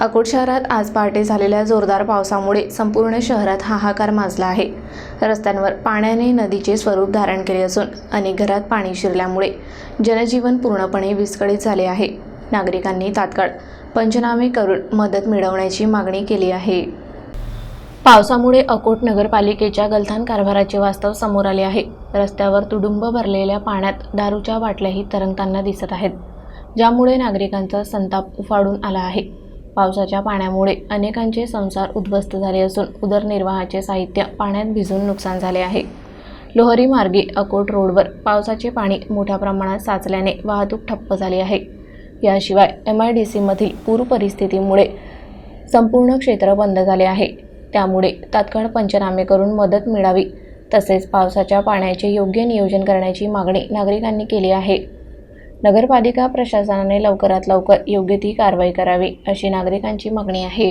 अकोट शहरात आज पहाटे झालेल्या जोरदार पावसामुळे संपूर्ण शहरात हाहाकार माजला आहे. रस्त्यांवर पाण्याने नदीचे स्वरूप धारण केले असून अनेक घरात पाणी शिरल्यामुळे जनजीवन पूर्णपणे विस्कळीत झाले आहे. नागरिकांनी तात्काळ पंचनामे करून मदत मिळवण्याची मागणी केली आहे. पावसामुळे अकोट नगरपालिकेच्या गलथान कारभाराचे वास्तव समोर आले आहे. रस्त्यावर तुडुंब भरलेल्या पाण्यात दारूच्या बाटल्याही तरंगताना दिसत आहेत ज्यामुळे नागरिकांचा संताप उफाडून आला आहे. पावसाच्या पाण्यामुळे अनेकांचे संसार उद्ध्वस्त झाले असून उदरनिर्वाहाचे साहित्य पाण्यात भिजून नुकसान झाले आहे. लोहरी मार्गे अकोट रोडवर पावसाचे पाणी मोठ्या प्रमाणात साचल्याने वाहतूक ठप्प झाली आहे. याशिवाय एम आय डी सीमधील पूर परिस्थितीमुळे संपूर्ण क्षेत्र बंद झाले आहे. त्यामुळे तात्काळ पंचनामे करून मदत मिळावी तसेच पावसाच्या पाण्याचे योग्य नियोजन करण्याची मागणी नागरिकांनी केली आहे. नगरपालिका प्रशासनाने लवकरात लवकर योग्य ती कारवाई करावी अशी नागरिकांची मागणी आहे.